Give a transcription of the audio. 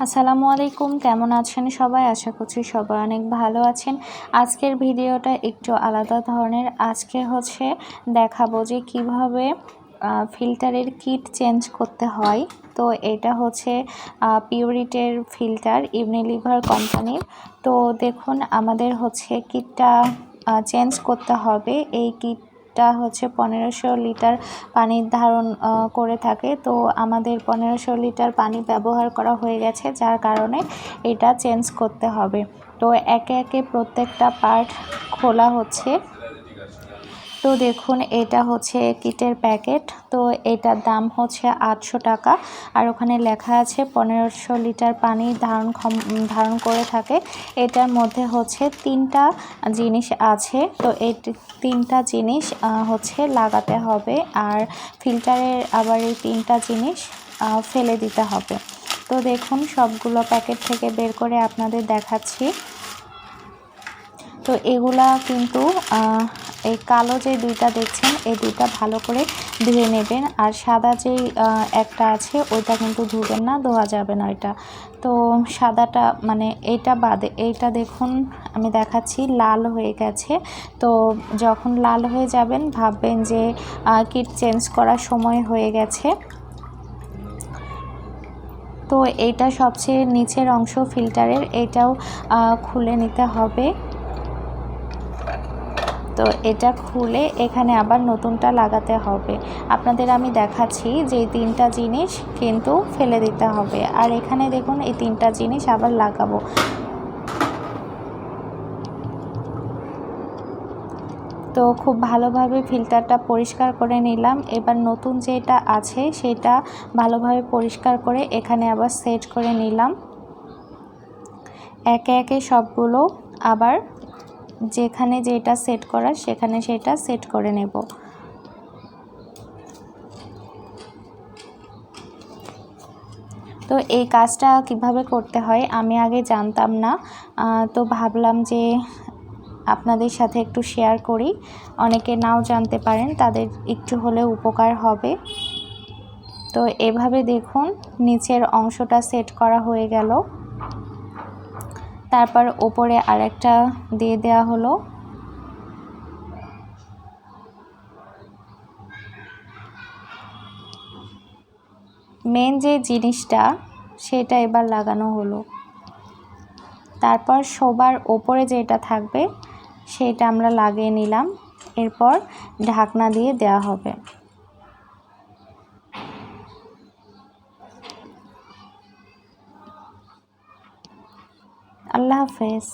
আসসালামু আলাইকুম, কেমন আছেন সবাই? আশা করছি সবাই অনেক ভালো আছেন। আজকের ভিডিওটা একটু আলাদা ধরনের। আজকে হচ্ছে দেখাবো যে কীভাবে ফিল্টারের কিট চেঞ্জ করতে হয়। তো এটা হচ্ছে পিউরিটের ফিল্টার, ইউনিলিভার কোম্পানির। তো দেখুন, আমাদের হচ্ছে কিটটা চেঞ্জ করতে হবে। এই কিট টা হচ্ছে পনেরোশো লিটার পানি ধারণ করে থাকে। তো আমাদের পনেরোশো লিটার পানি ব্যবহার করা হয়ে গেছে, যার কারণে এটা চেঞ্জ করতে হবে। তো একে একে প্রত্যেকটা পার্ট খোলা হচ্ছে। তো দেখুন, এটা হচ্ছে কিটের প্যাকেট। তো এটার দাম হচ্ছে আটশো টাকা। আর ওখানে লেখা আছে পনেরোশো লিটার পানি ধারণ ধারণ করে থাকে। এটার মধ্যে হচ্ছে তিনটা জিনিস আছে। তো এই তিনটা জিনিস হচ্ছে লাগাতে হবে। আর ফিল্টারের আবার এই তিনটা জিনিস ফেলে দিতে হবে। তো দেখুন, সবগুলো প্যাকেট থেকে বের করে আপনাদের দেখাচ্ছি। তো এগুলা কিন্তু এই কালো যে দুইটা দেখছেন, এই দুইটা ভালো করে ধুয়ে নেবেন। আর সাদা যেই একটা আছে, ওইটা কিন্তু ধুবেন না, ধোয়া যাবে না ওইটা। তো সাদাটা মানে এইটা বাদে, এইটা দেখুন, আমি দেখাচ্ছি, লাল হয়ে গেছে। তো যখন লাল হয়ে যাবেন, ভাববেন যে কিট চেঞ্জ করার সময় হয়ে গেছে। তো এইটা সবচেয়ে নিচের অংশ ফিল্টারের, এটাও খুলে নিতে হবে। তো এটা খুলে এখানে আবার নতুনটা লাগাতে হবে। আপনাদের আমি দেখাচ্ছি যে তিনটা জিনিস কিন্তু ফেলে দিতে হবে। আর এখানে দেখুন এই তিনটা জিনিস আবার লাগাবো। তো খুব ভালোভাবে ফিল্টারটা পরিষ্কার করে নিলাম। এবার নতুন যেটা আছে সেটা ভালোভাবে পরিষ্কার করে এখানে আবার সেট করে নিলাম। একে একে সবগুলো আবার যেখানে যেটা সেট করা, সেখানে সেটা সেট করে নেব। তো এই কাজটা কীভাবে করতে হয়, আমি আগে জানতাম না। তো ভাবলাম যে আপনাদের সাথে একটু শেয়ার করি। অনেকে নাও জানতে পারেন, তাদের একটু হলে উপকার হবে। তো এভাবে দেখুন, নিচের অংশটা সেট করা হয়ে গেল। তারপর ওপরে আরেকটা দিয়ে দেওয়া হলো। মেন যে জিনিসটা, সেটা এবার লাগানো হলো। তারপর সবার ওপরে যেটা থাকবে, সেটা আমরা লাগিয়ে নিলাম। এরপর ঢাকনা দিয়ে দেওয়া হবে। আল্লাহ হাফেজ।